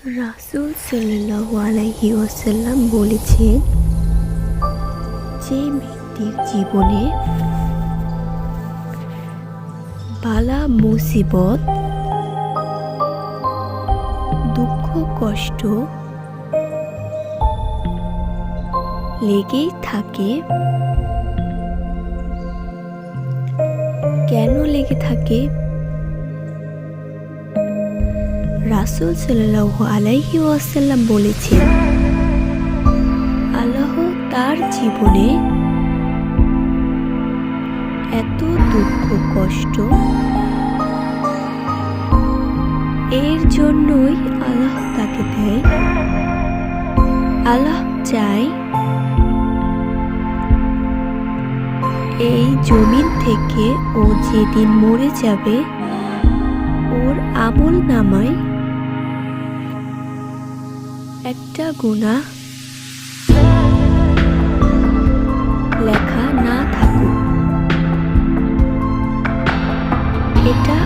রাসুল সাল্লাল্লাহু আলাইহি ওয়াসাল্লাম বলেছেন, যে ব্যক্তির জীবনে বালা, মুসিবত, দুঃখ, কষ্ট লেগেই থাকে, কেন লেগে থাকে? রাসুল সাল্লাল্লাহু আলাইহি ওয়াসাল্লাম বলেছেন, আল্লাহ তার জীবনে এত দুঃখ, কষ্ট, এর জন্যই আল্লাহ তাকে দেয়। আল্লাহ চায় এই জমিন থেকে ও যেদিন মরে যাবে, ওর আমল নামায় একটা গুণা লেখা না থাকুক। এটা